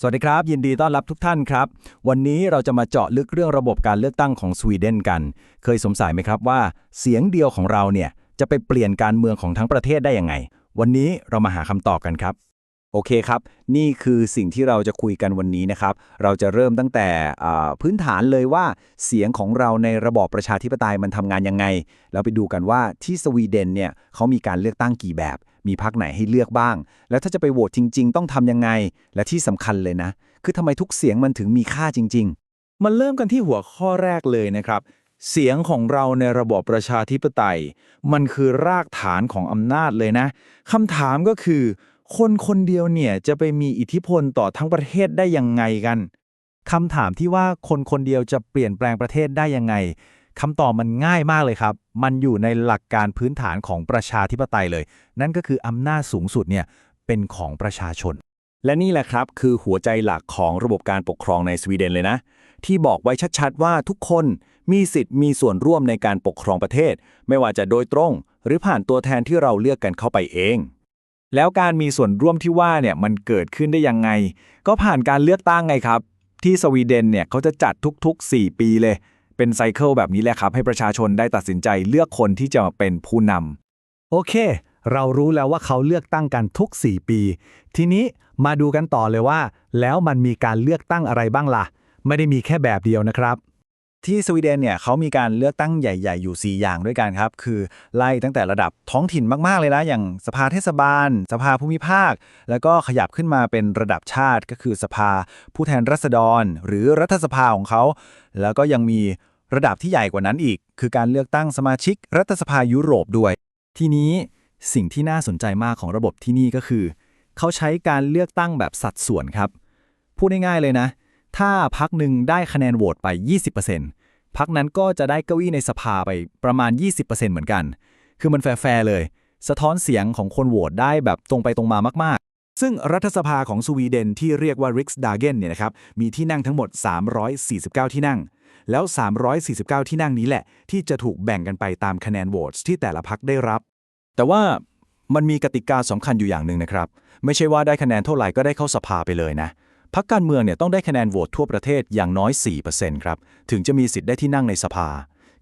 สวัสดีครับ ยินดีต้อนรับทุกท่านครับ วันนี้เราจะมาเจาะลึกเรื่องระบบการเลือกตั้งของสวีเดนกัน เคยสงสัยไหมครับว่า เสียงเดียวของเราเนี่ยจะไปเปลี่ยนการเมืองของทั้งประเทศได้ยังไง วันนี้เรามาหาคำตอบกันครับ โอเคครับ นี่คือสิ่งที่เราจะคุยกันวันนี้นะครับ เราจะเริ่มตั้งแต่พื้นฐานเลยว่าเสียงของเราในระบอบประชาธิปไตยมันทำงานยังไง แล้วไปดูกันว่าที่สวีเดนเนี่ยเขามีการเลือกตั้งกี่แบบ มีพรรคไหนให้เลือกบ้าง แล้วถ้าจะไปโหวตจริง ๆ ต้องทำยังไง และที่สำคัญเลยนะ คือทำไมทุกเสียงมันถึงมีค่าจริง ๆ มันเริ่มกันที่หัวข้อแรกเลยนะครับ เสียงของเราในระบอบประชาธิปไตย มันคือรากฐานของอำนาจเลยนะคำถามก็คือ คนคนเดียวเนี่ยจะไปมีอิทธิพลต่อทั้งประเทศได้ยังไงกันคำถามที่ว่าคนคนเดียวจะเปลี่ยนแปลงประเทศได้ยังไงคำตอบมันง่ายมากเลยครับ มันอยู่ในหลักการพื้นฐานของประชาธิปไตยเลย นั่นก็คืออำนาจสูงสุดเนี่ยเป็นของประชาชน และนี่แหละครับ คือหัวใจหลักของระบบการปกครองในสวีเดนเลยนะ ที่บอกไว้ชัดๆว่าทุกคนมีสิทธิ์มีส่วนร่วมในการปกครองประเทศ ไม่ว่าจะโดยตรง หรือผ่านตัวแทนที่เราเลือกกันเข้าไปเอง แล้วการมีส่วนร่วมที่ว่าเนี่ยมันเกิดขึ้นได้ยังไง ก็ผ่านการเลือกตั้งไงครับ ที่สวีเดนเนี่ยเขาจะจัดทุก ๆ 4 ปีเลย เป็นไซเคิลแบบนี้แหละครับ ให้ประชาชนได้ตัดสินใจเลือกคนที่จะมาเป็นผู้นำโอเค เรารู้แล้วว่าเขาเลือกตั้งกันทุก 4 ปี ทีนี้มาดูกันต่อเลยว่า แล้วมันมีการเลือกตั้งอะไรบ้างล่ะ ไม่ได้มีแค่แบบเดียวนะครับ ที่สวีเดนเนี่ยเขามีการเลือกตั้งใหญ่ ๆ อยู่ 4 อย่างด้วยกันครับ คือไล่ตั้งแต่ระดับท้องถิ่นมากๆเลยนะ อย่างสภาเทศบาล สภาภูมิภาค แล้วก็ขยับขึ้นมาเป็นระดับชาติ ก็คือสภาผู้แทนราษฎร หรือรัฐสภาของเขา แล้วก็ยังมีระดับที่ใหญ่กว่านั้นอีก คือการเลือกตั้งสมาชิก รัฐสภายุโรปด้วย ทีนี้สิ่งที่น่าสนใจมากของระบบที่นี่ก็คือ เขาใช้การเลือกตั้งแบบสัดส่วนครับ พูดง่ายๆเลยนะ ถ้าพักหนึ่งได้คะแนนโหวตไป 20%พักนั้นก็จะได้เก้าอี้ในสภาไปประมาณ 20%เหมือนกัน คือมันแฟร์เลย สะท้อนเสียงของคนโหวตได้แบบตรงไปตรงมามากๆ ซึ่งรัฐสภาของสวีเดนที่เรียกว่า Riksdagen เนี่ยนะครับ มีที่นั่งทั้งหมด 349 ที่นั่ง แล้ว 349 ที่นั่งนี้แหละ ที่จะถูกแบ่งกันไปตามคะแนนโหวตที่แต่ละพักได้รับ แต่ว่ามันมีกติกาสำคัญอยู่อย่างหนึ่งนะครับ ไม่ใช่ว่าได้คะแนนเท่าไหร่ก็ได้เข้าสภาไปเลยนะ พรรคการเมืองเนี่ยต้องได้คะแนนโหวตทั่วประเทศอย่างน้อย 4%ครับ ถึงจะมีสิทธิ์ได้ที่นั่งในสภา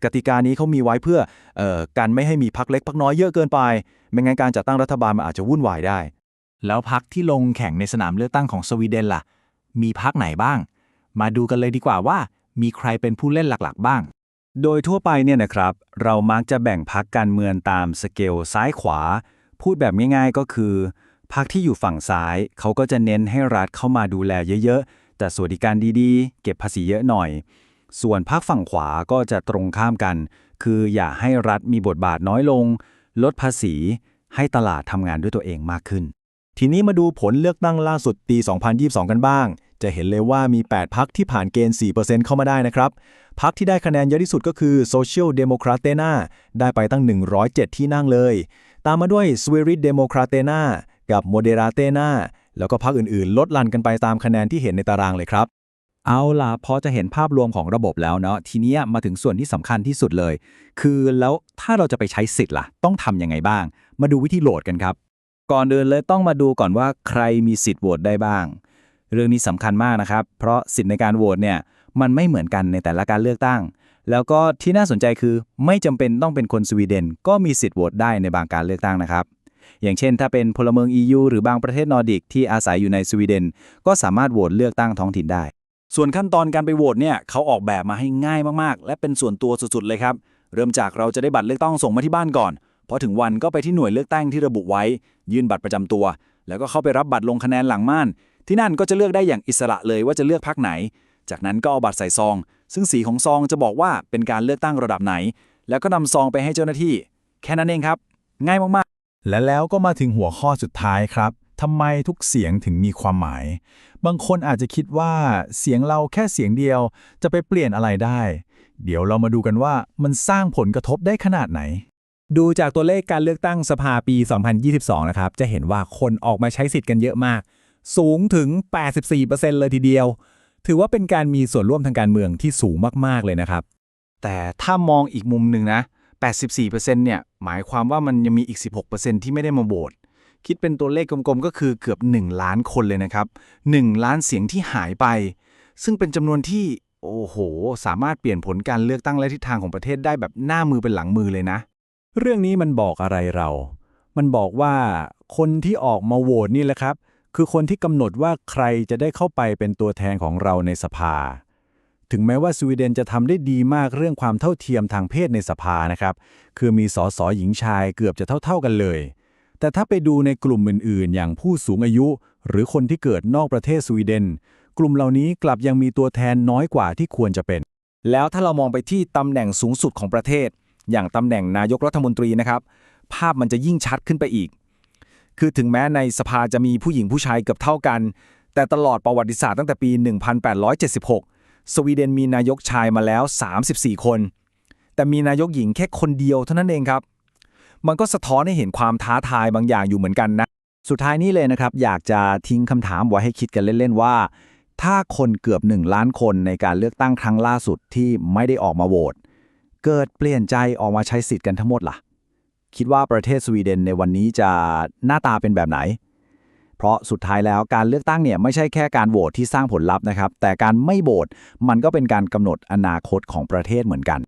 กติกานี้เขามีไว้เพื่อออการไม่ให้มีพรรคเล็กพรรคน้อยเยอะเกินไป ไม่งั้นการจัดตั้งรัฐบาลมันอาจจะวุ่นวายได้ แล้วพักที่ลงแข่งในสนามเลือกตั้งของสวีเดนล่ะ มีพักไหนบ้าง มาดูกันเลยดีกว่าว่า มีใครเป็นผู้เล่นหลักๆ บ้าง โดยทั่วไปเนี่ยนะครับ เรามักจะแบ่งพักการเมืองตามสเกลซ้ายขวา พูดแบบง่ายๆก็คือ พักที่อยู่ฝั่งซ้ายเขาก็จะเน้นให้รัฐเข้ามาดูแลเยอะๆ แต่สวัสดิการดีๆ เก็บภาษีเยอะหน่อย ส่วนพักฝั่งขวาก็จะตรงข้ามกัน คืออย่าให้รัฐมีบทบาทน้อยลง ลดภาษี ให้ตลาดทำงานด้วยตัวเองมากขึ้น ทีนี้มาดูผลเลือกตั้งล่าสุดปี 2022 กันบ้าง จะเห็นเลยว่ามี 8พักที่ผ่านเกณฑ์ 4%เข้ามาได้นะครับพักที่ได้คะแนนเยอะที่สุดก็คือ Social d e m o c r a t e n a ได้ไปตั้ง 107 ที่นั่งเลย ตามมาด้วย Swerit d e m o c r a t e n a กับ Moderaterna แล้วก็พักอื่นๆ ลดลันกันไปตามคะแนนที่เห็นในตารางเลยครับ เอาล่ะพอจะเห็นภาพรวมของระบบแล้วเนาะทีนี้มาถึงส่วนที่สำคัญที่สุดเลย คือแล้วถ้าเราจะไปใช้สิทธิ์ล่ะ ต้องทำยังไงบ้าง มาดูวิธีโหลดกันครับ ก่อนเดินเลยต้องมาดูก่อนว่าใครมีสิทธิ์โหวตได้บ้าง เรื่องนี้สำคัญมากนะครับ เพราะสิทธิ์ในการโหวตเนี่ยมันไม่เหมือนกันในแต่ละการเลือกตั้ง แล้วก็ที่น่าสนใจคือไม่จำเป็นต้องเป็นคนสวีเดน ก็มีสิทธิ์โหวตได้ในบางการเลือกตั้งนะครับ อย่างเช่น ถ้าเป็นพลเมือง EU หรือบางประเทศนอร์ดิกที่อาศัยอยู่ในสวีเดน ก็สามารถโหวตเลือกตั้งท้องถิ่นได้ ส่วนขั้นตอนการไปโหวตเนี่ยเขาออกแบบมาให้ง่ายมากๆ และเป็นส่วนตัวสุดๆเลยครับ เริ่มจากเราจะได้บัตรเลือกตั้งส่งมาที่บ้านก่อนพอถึงวันก็ไปที่หน่วยเลือกตั้งที่ระบุไว้ ยื่นบัตรประจำตัว แล้วก็เข้าไปรับบัตรลงคะแนนหลังม่าน ที่นั่นก็จะเลือกได้อย่างอิสระเลยว่าจะเลือกพรรคไหน จากนั้นก็เอาบัตรใส่ซอง ซึ่งสีของซองจะบอกว่าเป็นการเลือกตั้งระดับไหน แล้วก็นำซองไปให้เจ้าหน้าที่ แค่นั้นเองครับ ง่ายมากๆ และแล้วก็มาถึงหัวข้อสุดท้ายครับทำไมทุกเสียงถึงมีความหมาย บางคนอาจจะคิดว่าเสียงเราแค่เสียงเดียวจะไปเปลี่ยนอะไรได้ เดี๋ยวเรามาดูกันว่ามันสร้างผลกระทบได้ขนาดไหน ดูจากตัวเลขการเลือกตั้งสภาปี 2022 นะครับ จะเห็นว่าคนออกมาใช้สิทธิ์กันเยอะมาก สูงถึง 84%เลยทีเดียว ถือว่าเป็นการมีส่วนร่วมทางการเมืองที่สูงมากๆเลยนะครับ แต่ถ้ามองอีกมุมหนึ่งนะ 84%เนี่ยหมายความว่ามันยังมีอีก 16%ที่ไม่ได้มาโหวตคิดเป็นตัวเลขกลมๆ ก็คือเกือบ 1 ล้านคนเลยนะครับ 1 ล้านเสียงที่หายไป ซึ่งเป็นจำนวนที่ โอ้โห สามารถเปลี่ยนผลการเลือกตั้งและทิศทางของประเทศได้แบบหน้ามือเป็นหลังมือเลยนะ เรื่องนี้มันบอกอะไรเรา มันบอกว่าคนที่ออกมาโหวตนี่แหละครับ คือคนที่กำหนดว่าใครจะได้เข้าไปเป็นตัวแทนของเราในสภา ถึงแม้ว่าสวีเดนจะทำได้ดีมากเรื่องความเท่าเทียมทางเพศในสภานะครับ คือมีสสหญิงชายเกือบจะเท่า ๆกันเลย แต่ถ้าไปดูในกลุ่มอื่น ๆ อย่างผู้สูงอายุ หรือคนที่เกิดนอกประเทศสวีเดน กลุ่มเหล่านี้กลับยังมีตัวแทนน้อยกว่าที่ควรจะเป็น แล้วถ้าเรามองไปที่ตำแหน่งสูงสุดของประเทศ อย่างตำแหน่งนายกรัฐมนตรีนะครับ ภาพมันจะยิ่งชัดขึ้นไปอีก คือถึงแม้ในสภาจะมีผู้หญิงผู้ชายเกือบเท่ากัน แต่ตลอดประวัติศาสตร์ตั้งแต่ปี 1876 สวีเดนมีนายกชายมาแล้ว 34 คน แต่มีนายกหญิงแค่คนเดียวเท่านั้นเองครับ มันก็สะท้อนให้เห็นความท้าทายบางอย่างอยู่เหมือนกันนะ สุดท้ายนี้เลยนะครับ อยากจะทิ้งคำถามไว้ให้คิดกันเล่น ๆ ว่า ถ้าคนเกือบ 1 ล้านคนในการเลือกตั้งครั้งล่าสุดที่ไม่ได้ออกมาโหวตเกิดเปลี่ยนใจออกมาใช้สิทธิ์กันทั้งหมดล่ะ คิดว่าประเทศสวีเดนในวันนี้จะหน้าตาเป็นแบบไหน ราะสุดท้ายแล้วการเลือกตั้งเนี่ยไม่ใช่แค่การโหวตที่สร้างผลลัพธ์นะครับ แต่การไม่โหวตมันก็เป็นการกำหนดอนาคตของประเทศเหมือนกัน